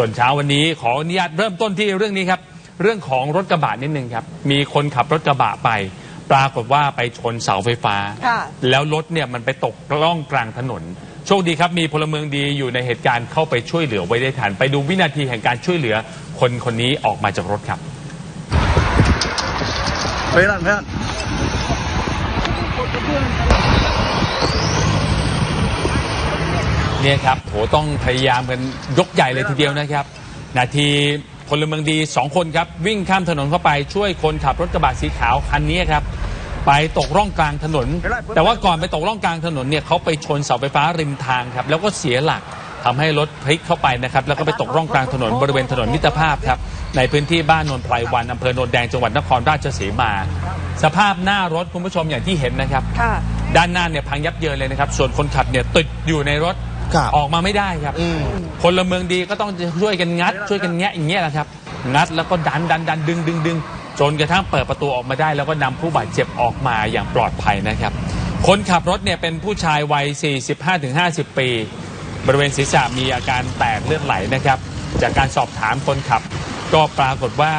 ส่วนเช้าวันนี้ขออนุญาตเริ่มต้นที่เรื่องนี้ครับ เรื่องของรถกระบะนิดนึงครับ มีคนขับรถกระบะไป ปรากฏว่าไปชนเสาไฟฟ้า ค่ะแล้วรถเนี่ยมันไปตกร่องกลางถนน โชคดีครับมีพลเมืองดีอยู่ในเหตุการณ์เข้าไปช่วยเหลือไว้ได้ทัน ไปดูวินาทีแห่งการช่วยเหลือคนคนนี้ออกมาจากรถครับเพื่อนเพื่อน เนี่ยครับโหต้องพยายามกันยกใหญ่เลยทีเดียวนะครับ นาทีพลเมืองดี 2 คนครับ วิ่งข้ามถนนเข้าไปช่วยคนขับรถกระบะสีขาวคันนี้ครับ ไปตกร่องกลางถนน แต่ว่าก่อนไปตกร่องกลางถนนเนี่ยเขาไปชนเสาไฟฟ้าริมทางครับ แล้วก็เสียหลักทำให้รถพลิกเข้าไปนะครับ แล้วก็ไปตกร่องกลางถนนบริเวณถนนมิตรภาพครับ ในพื้นที่บ้านนนทไพรวันอำเภอโนนแดงจังหวัดนครราชสีมา สภาพหน้ารถคุณผู้ชมอย่างที่เห็นนะครับค่ะด้านหน้าเนี่ยพังยับเยินเลยนะครับ ส่วนคนขับเนี่ยติดอยู่ในรถ ครับออกมาไม่ได้ครับอืม พลเมืองดีก็ต้องช่วยกันงัด ช่วยกันแงะอย่างเงี้ยแหละครับ งัดแล้วก็ดันดันดันดึงดึงดึงจนกระทั่งเปิดประตูออกมาได้ แล้วก็นำผู้บาดเจ็บออกมาอย่างปลอดภัยนะครับ คนขับรถเนี่ยเป็นผู้ชายวัย 45-50 ปี บริเวณศีรษะมีอาการแตกเลือดไหลนะครับ จากการสอบถามคนขับ ก็ปรากฏว่า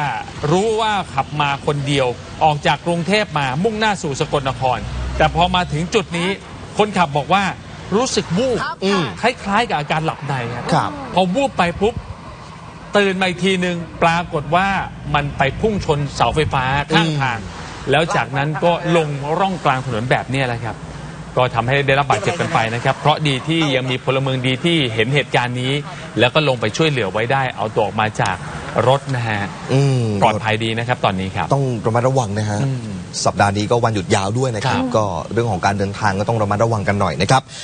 รู้ว่าขับมาคนเดียวออกจากกรุงเทพมามุ่งหน้าสู่สกลนคร แต่พอมาถึงจุดนี้คนขับบอกว่า รู้สึกวูบอืม คล้ายๆ กับอาการหลับในครับครับ พอวูบไปปุ๊บตื่นมาอีกทีหนึ่งปรากฏว่ามันไปพุ่งชนเสาไฟฟ้าข้างทาง แล้วจากนั้นก็ลงร่องกลางถนนแบบเนี้ยแหละครับ ก็ทำให้ได้รับบาดเจ็บกันไปนะครับ เพราะดีที่ยังมีพลเมืองดีที่เห็นเหตุการณ์นี้ แล้วก็ลงไปช่วยเหลือไว้ได้ เอาตัวออกมาจากรถนะฮะอืมปลอดภัยดีนะครับ ตอนนี้ครับ ต้องระมัดระวังนะฮะ อืม สัปดาห์นี้ก็วันหยุดยาวด้วยนะครับครับก็เรื่องของการเดินทางก็ต้องระมัดระวังกันหน่อยนะครับ